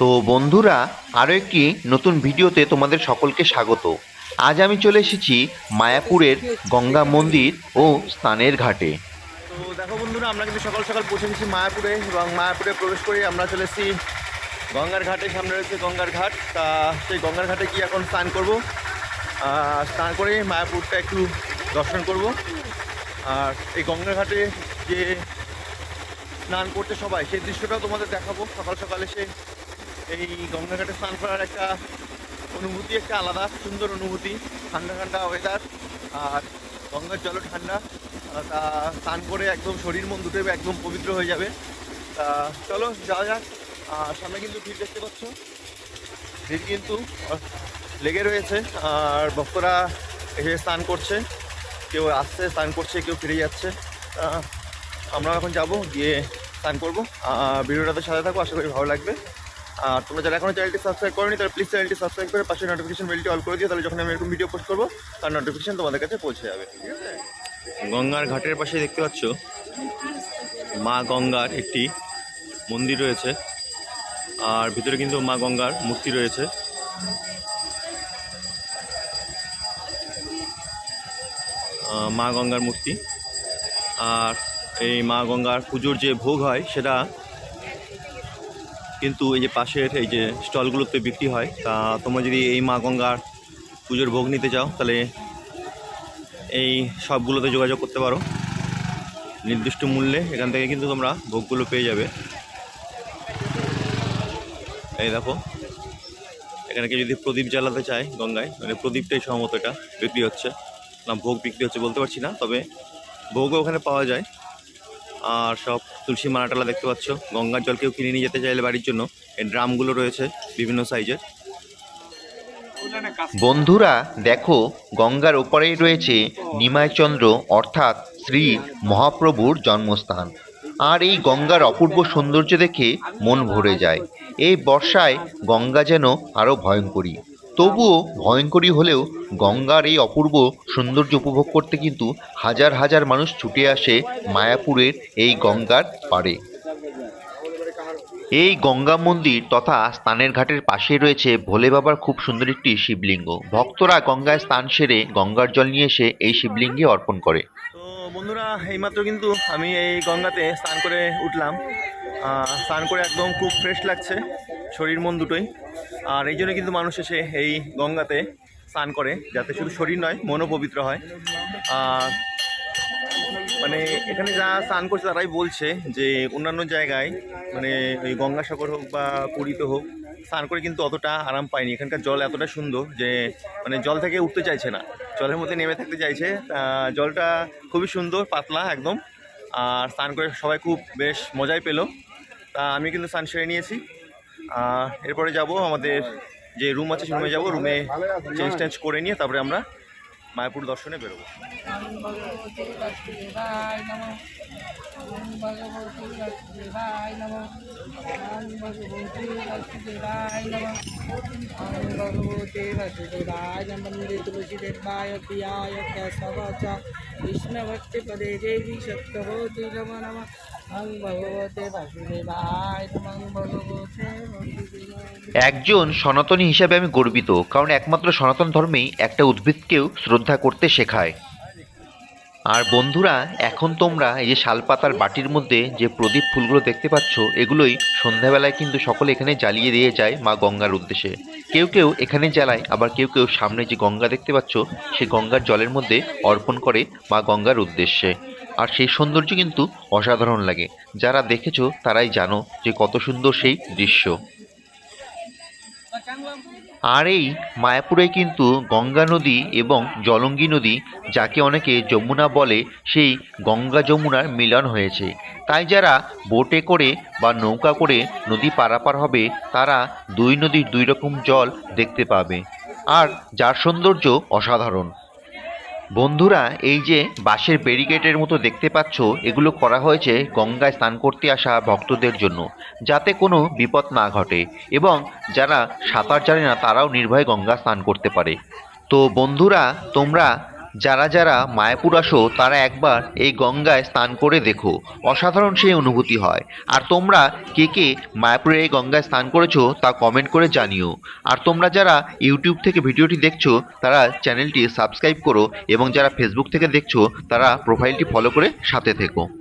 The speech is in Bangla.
তো বন্ধুরা আরও একটি নতুন ভিডিওতে তোমাদের সকলকে স্বাগত। আজ আমি চলে এসেছি মায়াপুরের গঙ্গা মন্দির ও স্নানের ঘাটে। তো দেখো বন্ধুরা, আমরা কিন্তু সকাল সকাল পৌঁছে গেছি মায়াপুরে এবং মায়াপুরে প্রবেশ করে আমরা চলে এসেছি গঙ্গার ঘাটে। সামনে রয়েছে গঙ্গার ঘাট। তা সেই গঙ্গার ঘাটে গিয়ে এখন স্নান করব। স্নান করে মায়াপুরটা একটু দর্শন করব। আর এই গঙ্গার ঘাটে যে স্নান করতে সবাই, সেই দৃশ্যটাও তোমাদের দেখাবো। সকাল সকালে এসে এই গঙ্গা ঘাটে স্নান করার একটা অনুভূতি, একটা আলাদা সুন্দর অনুভূতি, ঠান্ডা ঠান্ডা ওয়েদার আর গঙ্গার জলও ঠান্ডা। তা স্নান করে একদম শরীর মন দুটোই একদম পবিত্র হয়ে যাবে। তা চলো, যাওয়া যাক। আর সামনে কিন্তু ভিড় দেখতে পাচ্ছ। ভিড় কিন্তু লেগে রয়েছে। আর ভক্তরা এসে স্নান করছে। কেউ আসছে, স্নান করছে, কেউ ফিরে যাচ্ছে। আমরা এখন যাব, গিয়ে স্নান করব। ভিডিওটাতে সাথে থাকব আশা করি ভালো লাগবে। আর তোমরা যারা এখনও চ্যানেলটি সাবস্ক্রাইব করোনি, তাহলে প্লিজ চ্যানেলটি সাবস্ক্রাইব করে পাশে নোটিফিকেশন বেলটি অল করে দিও, তাহলে যখন আমি এরকম ভিডিও পোস্ট করব, তার নোটিফিকেশন তোমাদের কাছে পৌঁছে যাবে, ঠিক আছে? গঙ্গার ঘাটের পাশে দেখতে পাচ্ছ? মা গঙ্গার একটি মন্দির রয়েছে, আর ভিতরে কিন্তু মা গঙ্গার মূর্তি রয়েছে। মা গঙ্গার মূর্তি। আর এই মা গঙ্গার পুজোর যে ভোগ হয়, সেটা কিন্তু এই যে পাশের এই যে স্টলগুলোতে বিক্রি হয়, তা তোমরা যদি এই মা গঙ্গার পুজোর ভোগ নিতে চাও, তাহলে এই সবগুলোতে যোগাযোগ করতে পারো। নির্দিষ্ট মূল্যে এখান থেকে কিন্তু তোমরা ভোগগুলো পেয়ে যাবে। এই দেখো, এখানে যদি প্রদীপ জ্বালাতে চায় গঙ্গায় মানে প্রদীপটাই সম্ভবত এটা বিক্রি হচ্ছে। না, ভোগ বিক্রি হচ্ছে বলতে পারছি না, তবে ভোগও ওখানে পাওয়া যায়। আর সব তুলসী মালাটালা দেখতে পাচ্ছ। গঙ্গার জল কেউ কিনে নিয়ে যেতে চাইলে বাড়ির জন্য। এই ড্রামগুলো রয়েছে বিভিন্ন সাইজের। বন্ধুরা, দেখো, গঙ্গার ওপারেই রয়েছে নিমায়চন্দ্র অর্থাৎ শ্রী মহাপ্রভুর জন্মস্থান। আর এই গঙ্গার অপূর্ব সৌন্দর্য দেখে মন ভরে যায়। এই বর্ষায় গঙ্গা যেন আরও ভয়ঙ্করী। তবুও ভয়ঙ্করী হলেও গঙ্গার এই অপূর্ব সৌন্দর্য উপভোগ করতে কিন্তু হাজার হাজার মানুষ ছুটে আসে মায়াপুরের এই গঙ্গার পাড়ে। এই গঙ্গা মন্দির তথা স্নানের ঘাটের পাশে রয়েছে ভোলে বাবার খুব সুন্দর একটি শিবলিঙ্গ। ভক্তরা গঙ্গায় স্নান সেরে গঙ্গার জল নিয়ে এসে এই শিবলিঙ্গে অর্পণ করে। তো বন্ধুরা, এইমাত্র কিন্তু আমি এই গঙ্গাতে স্নান করে উঠলাম। স্নান করে একদম খুব ফ্রেশ লাগছে। শরীর মন দুটোই। আর এই জন্য কিন্তু মানুষ এসে এই গঙ্গাতে স্নান করে, যাতে শুধু শরীর নয়, মনও পবিত্র হয়। আর মানে এখানে যা স্নান করছে তারাই বলছে যে অন্যান্য জায়গায় মানে ওই গঙ্গাসাগর হোক বা পুরীতে হোক, স্নান করে কিন্তু অতটা আরাম পায়নি। এখানকার জল এতটা সুন্দর যে মানে জল থেকে উঠতে চাইছে না। জলের মধ্যে নেমে থাকতে চাইছে। জলটা খুবই সুন্দর, পাতলা একদম। আর স্নান করে সবাই খুব বেশ মজাই পেল। তা আমি কিন্তু স্নান সেরে নিয়েছি। এরপরে যাব আমাদের যে রুম আছে সে রুমে যাব রুমে চেঞ্জ টেঞ্জ করে নিয়ে তারপরে আমরা মায়াপুর দর্শনে বেরোবো। ভগবতে একজন সনাতনী হিসাবে আমি গর্বিত, কারণ একমাত্র সনাতন ধর্মেই একটা উদ্ভিদকেও শ্রদ্ধা করতে শেখায়। আর বন্ধুরা, এখন তোমরা এই যে শালপাতার বাটির মধ্যে যে প্রদীপ ফুলগুলো দেখতে পাচ্ছ, এগুলোই সন্ধ্যাবেলায় কিন্তু সকলে এখানে জ্বালিয়ে দিয়ে যায় মা গঙ্গার উদ্দেশ্যে। কেউ কেউ এখানে জ্বালায়, আবার কেউ কেউ সামনে যে গঙ্গা দেখতে পাচ্ছ, সেই গঙ্গার জলের মধ্যে অর্পণ করে মা গঙ্গার উদ্দেশ্যে। আর সেই সৌন্দর্য কিন্তু অসাধারণ লাগে। যারা দেখেছ তারাই জানো যে কত সুন্দর সেই দৃশ্য। আর এই মায়াপুরে কিন্তু গঙ্গা নদী এবং জলঙ্গি নদী, যাকে অনেকে যমুনা বলে, সেই গঙ্গা যমুনার মিলন হয়েছে। তাই যারা বোটে করে বা নৌকা করে নদী পারাপার হবে, তারা দুই নদীর দুই রকম জল দেখতে পাবে। আর যার সৌন্দর্য অসাধারণ। বন্ধুরা, এই যে বাঁশের ব্যারিকেডের মতো দেখতে পাচ্ছ, এগুলো করা হয়েছে গঙ্গায় স্নান করতে আসা ভক্তদের জন্য, যাতে কোনো বিপদ না ঘটে। এবং যারা সাঁতার জানে না, তারাও নির্ভয়ে গঙ্গা স্নান করতে পারে। তো বন্ধুরা, তোমরা যারা যারা মায়াপুর আসো, তারা একবার এই গঙ্গায় স্নান করে দেখো। অসাধারণ সেই অনুভূতি হয়। আর তোমরা কে কে মায়াপুরে এই গঙ্গায় স্নান করেছ, তা কমেন্ট করে জানিও। আর তোমরা যারা ইউটিউব থেকে ভিডিওটি দেখছ, তারা চ্যানেলটি সাবস্ক্রাইব করো এবং যারা ফেসবুক থেকে দেখছ, তারা প্রোফাইলটি ফলো করে সাথে থেকো।